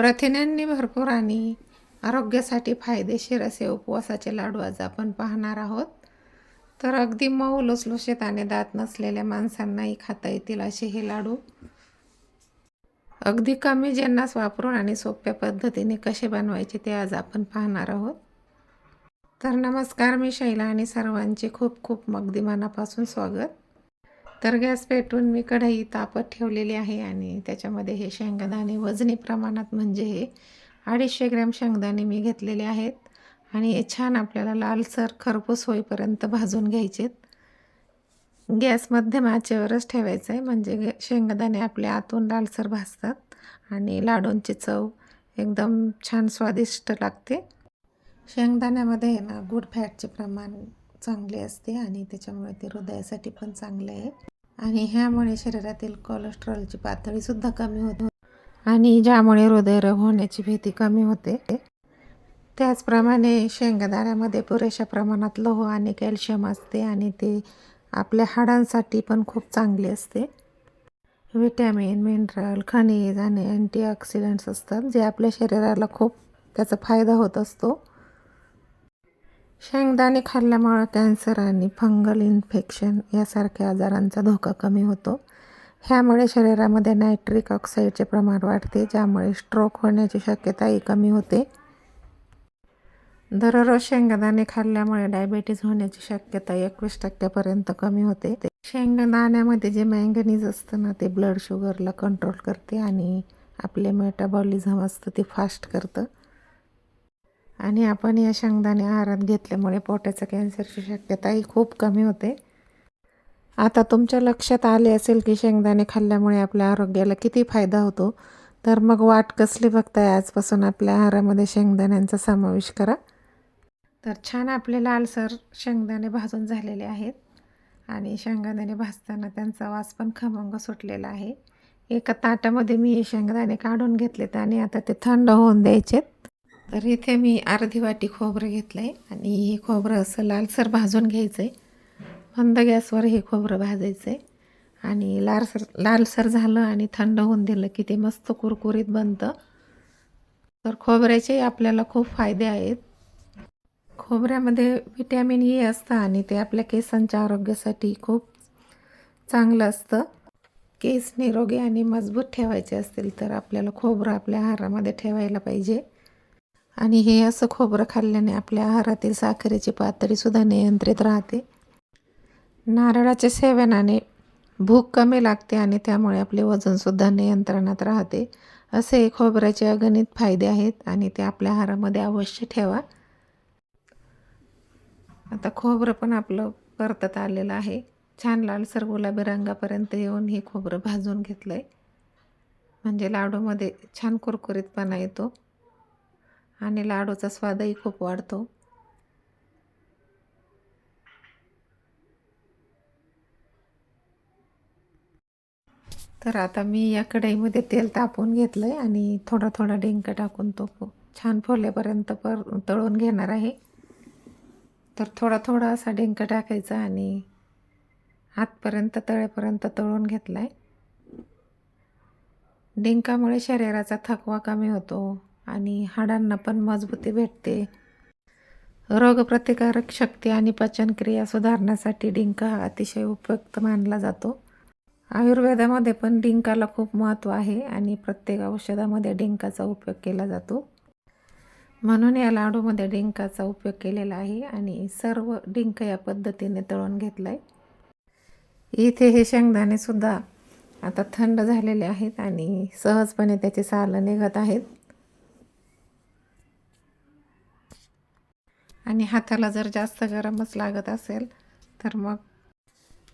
प्रथिनांनी भरपूर आणि आरोग्यासाठी फायदेशीर असे उपवासाचे लाडू आज आपण पाहणार आहोत. तर अगदी मऊ लुसलुशीत आणि दात नसलेल्या माणसांनाही खाता येतील असे हे लाडू. अगदी कमी जन्नास वापरून आणि सोप्या पद्धतीने कसे बनवायचे ते आज आपण पाहणार आहोत. तर नमस्कार मी शैला आणि सर्वांचे खूप खूप मगदी मनापासून स्वागत. तर गॅस पेटवून मी कढई तापत ठेवलेली आहे आणि त्याच्यामध्ये हे शेंगदाणे वजनी प्रमाणात म्हणजे हे अडीचशे ग्रॅम शेंगदाणे मी घेतलेले आहेत. आणि हे छान आपल्याला लालसर खरपूस होईपर्यंत भाजून घ्यायचेत. गॅस मध्यम आचेवरच ठेवायचं आहे म्हणजे शेंगदाणे आपल्या आतून लालसर भाजतात आणि लाडूंची चव एकदम छान स्वादिष्ट लागते. शेंगदाण्यामध्ये ना गुड फॅटचे प्रमाण चांगले असते आणि त्याच्यामुळे ते हृदयासाठी पण चांगले आहे. आणि ह्यामुळे शरीरातील कोलेस्ट्रॉलची पातळीसुद्धा कमी होते आणि ज्यामुळे हृदयरोग होण्याची भीती कमी होते. त्याचप्रमाणे शेंगदाण्यामध्ये पुरेशा प्रमाणात लोह आणि कॅल्शियम असते आणि ते आपल्या हाडांसाठी पण खूप चांगले असते. विटॅमिन मिनरल खनिज आणि अँटीऑक्सिडंट्स असतात जे आपल्या शरीराला खूप त्याचा फायदा होत असतो. शेंगदाणे खाल्ल्यामुळं कॅन्सर आणि फंगल इन्फेक्शन यासारख्या आजारांचा धोका कमी होतो. ह्यामुळे शरीरामध्ये नायट्रिक ऑक्साईडचे प्रमाण वाढते ज्यामुळे स्ट्रोक होण्याची शक्यताही कमी होते. दररोज शेंगदाणे खाल्ल्यामुळे डायबेटीज होण्याची शक्यता एकवीस टक्क्यापर्यंत कमी होते. शेंगदाण्यामध्ये जे मँगनीज असतं ना ते ब्लड शुगरला कंट्रोल करते आणि आपले मेटाबॉलिझम असतं ते फास्ट करतं. आणि आपण या शेंगदाणे आहारात घेतल्यामुळे पोटाचं कॅन्सरची शक्यताही खूप कमी होते. आता तुमच्या लक्षात आले असेल की शेंगदाणे खाल्ल्यामुळे आपल्या आरोग्याला किती फायदा होतो तर मग वाट कसली बघताय आजपासून आपल्या आहारामध्ये शेंगदाण्यांचा समावेश करा. तर छान आपले लालसर शेंगदाणे भाजून झालेले आहेत आणि शेंगदाणे भाजताना त्यांचा वास पण खमंग सुटलेला आहे. एका ताटामध्ये मी हे शेंगदाणे काढून घेतलेत आणि आता ते थंड होऊन द्यायचेत. तर इथे मी अर्धी वाटी खोबरं घेतलं आहे आणि हे खोबरं असं लालसर भाजून घ्यायचं आहे मंद गॅसवर हे खोबरं भाजायचं आहे आणि लालसर लालसर झालं आणि थंड होऊन दिलं की ते मस्त कुरकुरीत बनतं. तर खोबऱ्याचे आपल्याला खूप फायदे आहेत. खोबऱ्यामध्ये व्हिटॅमिन ई असतं आणि ते आपल्या केसांच्या आरोग्यासाठी खूप चांगलं असतं. केस निरोगी आणि मजबूत ठेवायचे असतील तर आपल्याला खोबरं आपल्या आहारामध्ये ठेवायला पाहिजे. आणि हे असं खोबरं खाल्ल्याने आपल्या आहारातील साखरेची पातळीसुद्धा नियंत्रित राहते. नारळाच्या सेवनाने भूक कमी लागते आणि त्यामुळे आपले वजनसुद्धा नियंत्रणात राहते. असे खोबऱ्याचे अगणित फायदे आहेत आणि ते आपल्या आहारामध्ये अवश्य ठेवा. आता खोबरं पण आपलं परतत आलेलं आहे. छान लालसर गुलाबी रंगापर्यंत येऊन हे खोबरं भाजून घेतलं आहे म्हणजे लाडूमध्ये छान कुरकुरीतपणा येतो. आणि लाडूचा स्वादही खूप वाढतो. तर आता मी या कढईमध्ये तेल तापवून घेतलं आहे आणि थोडा थोडा डिंक टाकून तो छान फुलेपर्यंत पर तळून घेणार आहे. तर थोडा थोडा असा डिंक टाकायचा आणि हातपर्यंत तळेपर्यंत तळून घेतला आहे डिंकामुळे शरीराचा थकवा कमी होतो. आणि हाडांना पण मजबूती भेटते. रोगप्रतिकारक शक्ती आणि पचनक्रिया सुधारण्यासाठी डिंक हा अतिशय उपयुक्त मानला जातो. आयुर्वेदामध्ये पण डिंकाला खूप महत्त्व आहे आणि प्रत्येक औषधामध्ये डिंकाचा उपयोग केला जातो. म्हणून या लाडूमध्ये डिंकाचा उपयोग केलेला आहे आणि सर्व डिंक या पद्धतीने तळून घेतलं आहे इथे हे शेंगदाणेसुद्धा आता थंड झालेले आहेत आणि सहजपणे त्याचे सालं निघत आहेत. आणि हाताला जर जास्त गरमच लागत असेल तर मग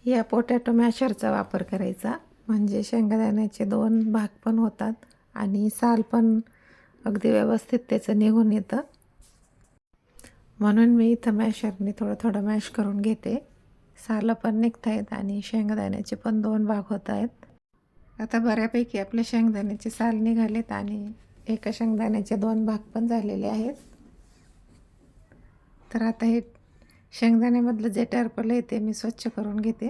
या पोटॅटो मॅशरचा वापर करायचा. म्हणजे शेंगदाण्याचे दोन भाग पण होतात आणि साल पण अगदी व्यवस्थित त्याचं निघून येतं. म्हणून मी इथं मॅशरने थोडं थोडं मॅश करून घेते. सालं पण निघत आहेत आणि शेंगदाण्याचे पण दोन भाग होत आहेत. आता बऱ्यापैकी आपले शेंगदाण्याचे साल निघालेत आणि एका शेंगदाण्याचे दोन भाग पण झालेले आहेत. तर आता हे शेंगदाण्यामधलं जे टर्पल आहे ते मी स्वच्छ करून घेते.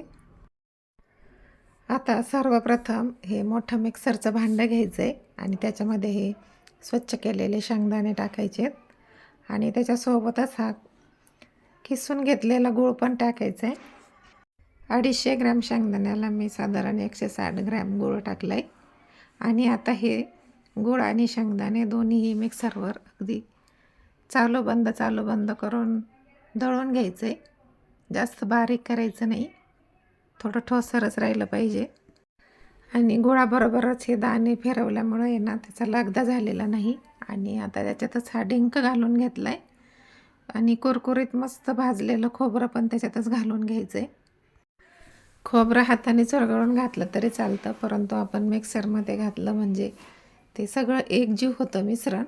आता सर्वप्रथम हे मोठं मिक्सरचं भांडं घ्यायचं आहे आणि त्याच्यामध्ये हे स्वच्छ केलेले शेंगदाणे टाकायचे आहेत. आणि त्याच्यासोबतच हा किसून घेतलेला गूळ पण टाकायचा आहे अडीचशे ग्रॅम शेंगदाण्याला मी साधारण एकशे साठ ग्रॅम गूळ टाकला आहे आणि आता हे गूळ आणि शेंगदाणे दोन्हीही मिक्सरवर अगदी चालू बंद चालू बंद करून दळून घ्यायचं आहे जास्त बारीक करायचं नाही. थोडं ठोसरच राहिलं पाहिजे. आणि गुळाबरोबरच हे दाणे फिरवल्यामुळं आहे ना त्याचा लगदा झालेला नाही. आणि आता त्याच्यातच हा डिंक घालून घेतला आहे आणि कुरकुरीत मस्त भाजलेलं खोबरं पण त्याच्यातच घालून घ्यायचं आहे खोबरं हाताने चुरगळून घातलं तरी चालतं परंतु आपण मिक्सरमध्ये घातलं म्हणजे ते सगळं एकजीव होतं मिश्रण.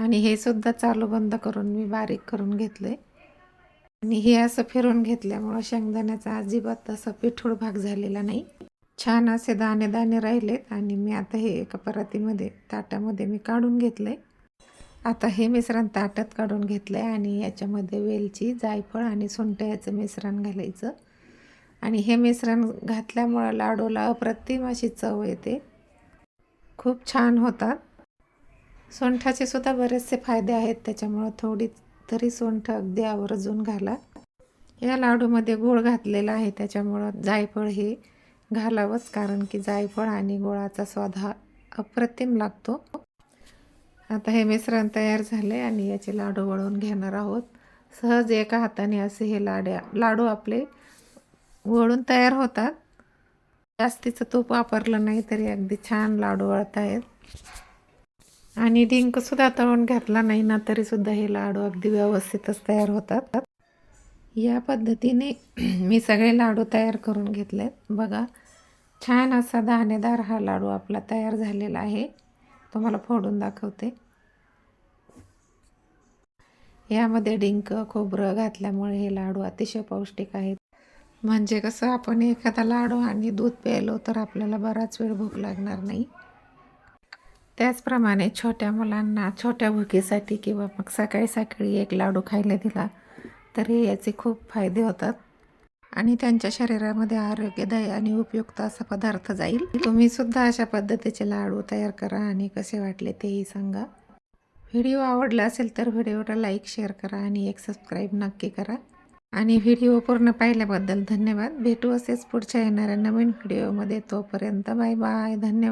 आणि हे सुद्धा चालू बंद करून मी बारीक करून घेतलं आहे आणि हे असं फिरून घेतल्यामुळं शेंगदाण्याचा अजिबात असा पिठूळ भाग झालेला नाही. छान असे दाणे दाणे राहिलेत आणि मी आता हे एका परातीमध्ये ताटामध्ये मी काढून घेतलं आहे आता हे मिश्रण ताटात काढून घेतलं आहे आणि याच्यामध्ये वेलची जायफळ आणि सुंठ याचं मिश्रण घालायचं. आणि हे मिश्रण घातल्यामुळं लाडूला अप्रतिम अशी चव येते. खूप छान होतात. सोंठाचे सुद्धा बरेचसे फायदे आहेत त्याच्यामुळं थोडी तरी सोंठ अगदी आवर्जून घाला. या लाडूमध्ये गूळ घातलेला आहे त्याच्यामुळं जायफळ हे घालावंच कारण की जायफळ आणि गुळाचा स्वाद हा अप्रतिम लागतो. आता हे मिश्रण तयार झाले आणि याचे लाडू वळवून घेणार आहोत. सहज एका हाताने असे हे लाड्या लाडू आपले वळून तयार होतात. जास्तीचं तूप वापरलं नाही तरी अगदी छान लाडू वळत आहेत आणि डिंकसुद्धा तळून घातला नाही ना तरीसुद्धा हे लाडू अगदी व्यवस्थितच तयार होतात. या पद्धतीने मी सगळे लाडू तयार करून घेतलेत. बघा छान असा दाणेदार हा लाडू आपला तयार झालेला आहे. तुम्हाला फोडून दाखवते. यामध्ये डिंक खोबरं घातल्यामुळे हे लाडू अतिशय पौष्टिक आहेत. म्हणजे कसं आपण एखादा लाडू आणि दूध प्यायलो तर आपल्याला बराच वेळ भूक लागणार नाही. त्याचप्रमाणे छोट्या मुलांना छोट्या भुकीसाठी किंवा मग सकाळी सकाळी एक लाडू खायला दिला तरी याचे खूप फायदे होतात. आणि त्यांच्या शरीरामध्ये आरोग्यदायी आणि उपयुक्त असा पदार्थ जाईल. तुम्ही सुद्धा अशा पद्धतीचे लाडू तयार करा आणि कसे वाटले तेही सांगा. व्हिडिओ आवडला असेल तर व्हिडिओला लाईक शेअर करा आणि एक सबस्क्राईब नक्की करा. आणि व्हिडिओ पूर्ण पाहिल्याबद्दल धन्यवाद. भेटू असेच पुढच्या येणाऱ्या नवीन व्हिडिओमध्ये. तोपर्यंत बाय बाय. धन्यवाद.